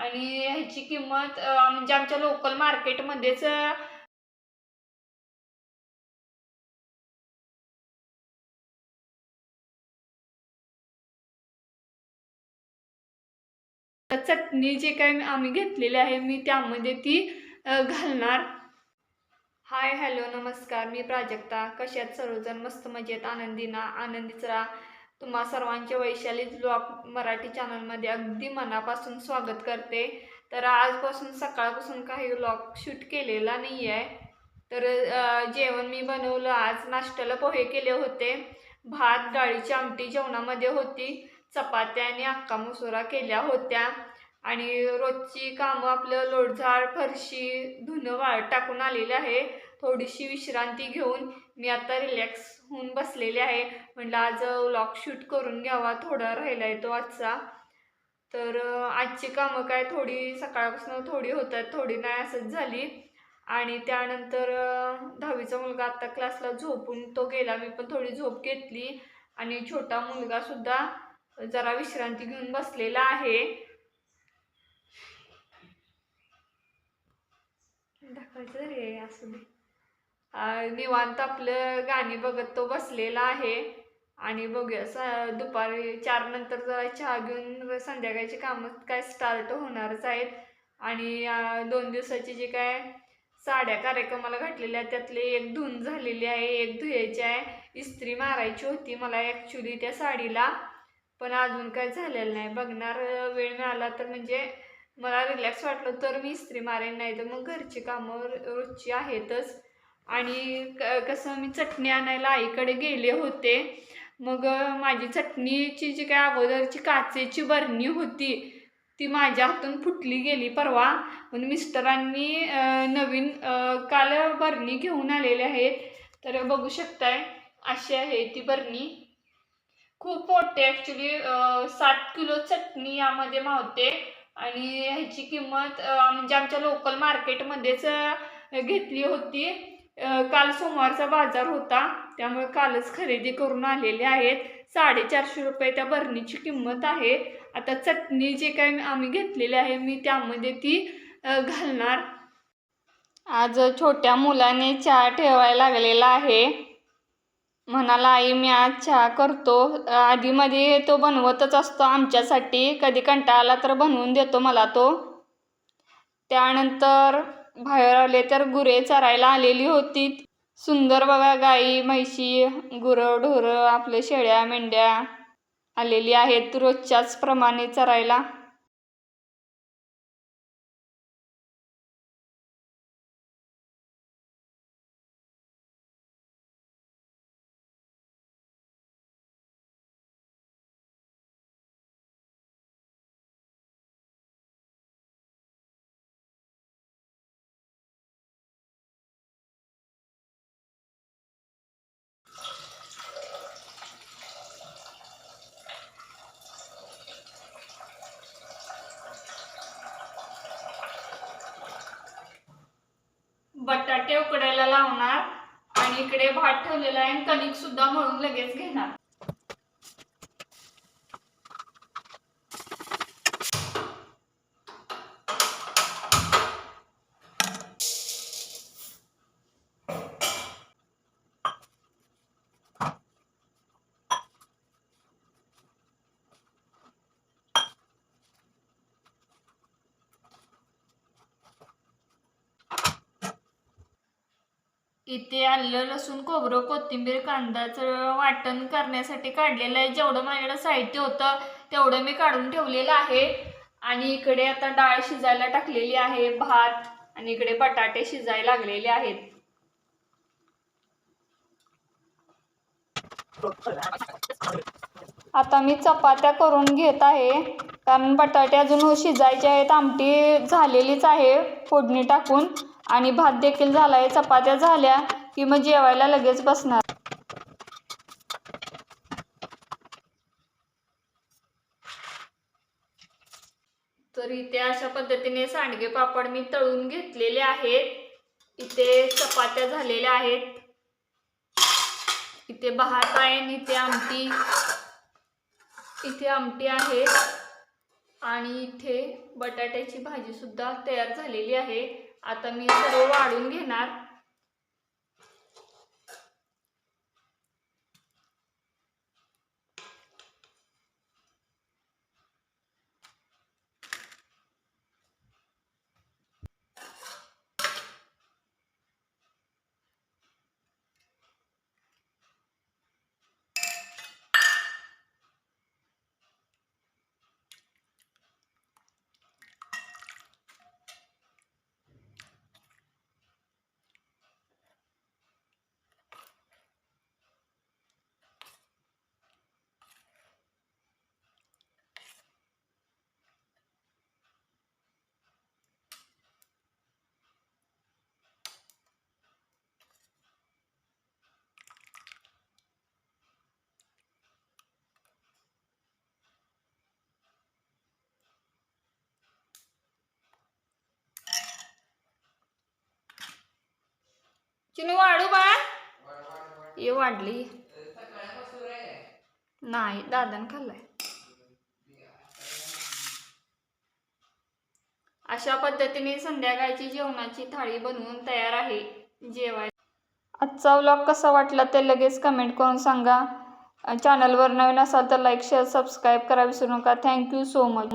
आणि ह्याची किंमत म्हणजे आमच्या लोकल मार्केटमध्येच चटणी जे काय आम्ही घेतलेली आहे मी त्यामध्ये ती घालणार. हाय हॅलो नमस्कार. मी प्राजक्ता. कशात सर्वजण मस्त मजेत. आनंदी ना आनंदीच राहा. तुम्हा सर्वांचे वैशाली ब्लॉग मराठी चॅनलमध्ये अगदी मनापासून स्वागत करते. तर आजपासून सकाळपासून काही ब्लॉग शूट केलेला नाही आहे तर जेवण मी बनवलं. आज नाश्त्याला पोहे केले होते. भात डाळीची आमटी जेवणामध्ये होती. चपात्या आणि अक्का मसुरा केल्या होत्या. आणि रोजची कामं आपलं लोडझाड फरशी धुणं वाळ टाकून आलेली आहे. थोडीशी विश्रांती घेऊन मी आता रिलॅक्स होऊन बसलेले आहे. म्हटलं आज व्लॉग शूट करून घ्यावा थोडा राहिला आहे तो आजचा. तर आजची कामं काय थोडी सकाळपासून थोडी होतात थोडी नाही असंच झाली. आणि त्यानंतर दहावीचा मुलगा आत्ता क्लासला झोपून तो गेला. मी पण थोडी झोप घेतली. आणि छोटा मुलगासुद्धा जरा विश्रांती घेऊन बसलेला आहे. दाखवायचं रे असं दे. निवांत आपलं गाणी बघत तो बसलेला आहे. आणि बघूया स दुपारी चार नंतर जरा चहा घेऊन संध्याकाळची कामं काय स्टार्ट होणारच आहेत. आणि दोन दिवसाची जी काय साड्या कार्यक्रमाला घातलेल्या आहेत त्यातले एक धुवून झालेली आहे एक धुयायची आहे. इस्त्री मारायची होती मला ॲक्च्युली त्या साडीला. पण अजून काय झालेलं नाही. बघणार वेळ मिळाला तर म्हणजे मला रिलॅक्स वाटलं तर मी इस्त्री मारेन नाही तर मग घरची कामं र- रोजची आहेतच. आणि क कसं मी चटणी आणायला आईकडे गेले होते. मग माझी चटणीची जी काय अगोदरची काचेची बरणी होती ती माझ्या हातून फुटली गेली परवा. म्हणून मिस्टरांनी नवीन काल बरणी घेऊन आलेले आहेत. तर बघू शकताय अशी आहे ती बरणी. खूप मोठे ॲक्च्युली सात किलो चटणी यामध्ये मावते. आणि ह्याची किंमत म्हणजे आमच्या लोकल मार्केटमध्येच घेतली होती. काल सोमवारचा बाजार होता. त्यामुळे कालच खरेदी करून आलेले आहेत. साडेचारशे रुपये त्या बरणीची किंमत आहे. आता चटणी जे काय आम्ही घेतलेली आहे मी त्यामध्ये ती घालणार. आज छोट्या मुलाने चहा ठेवायला लागलेला आहे. म्हणाला आई मी आज चहा करतो. आधीमध्ये तो बनवतच असतो आमच्यासाठी. कधी कंटाळा आला तर बनवून देतो मला तो. त्यानंतर बाहेर आले तर गुरे चरायला आलेली होती. सुंदर बघा गाई म्हैशी गुरं ढोरं आपले शेळ्या मेंढ्या आलेली आहेत रोजच्याच प्रमाणे चरायला. बटाटे उकडायला लावणार आणि इकडे भात ठेवलेला आहे आणि कणिक सुद्धा मळून लगेच घेणार. इथे आलं लसूण खोबरं कोथिंबीर कांदाचं वाटण करण्यासाठी काढलेलं आहे. जेवढं माझ्याकडे साहित्य होतं तेवढं मी काढून ठेवलेलं आहे. आणि इकडे आता डाळ शिजायला टाकलेली आहे भात आणि इकडे बटाटे शिजायला लागलेले आहेत. आता मी चपात्या करून घेत आहे. कारण बटाटे अजून शिजायचे आहेत आमटी झालेलीच आहे फोडणी टाकून. आणि भात देखील झाला आहे चपात्या झाल्या की मग जेवायला लगेच बसणार. तर इथे अशा पद्धतीने सांडगे पापड मी तळून घेतलेले आहेत. इथे चपात्या झालेल्या आहेत. इथे भात आहे आणि इथे आमटी. इथे आमटी आहे. आणि इथे बटाट्याची भाजी सुद्धा तयार झालेली आहे. आता मी सर्व वाढून घेणार. चिनू वाढू बा ये वाढली. नाही दादान खाल्लाय. अशा पद्धतीने संध्याकाळची जेवणाची थाळी बनवून तयार आहे जेवाय आजचा व्लॉग कसा वाटला ते लगेच कमेंट करून सांगा. चॅनलवर नवीन असाल तर लाईक शेअर सबस्क्राईब करा विसरू नका. Thank you so much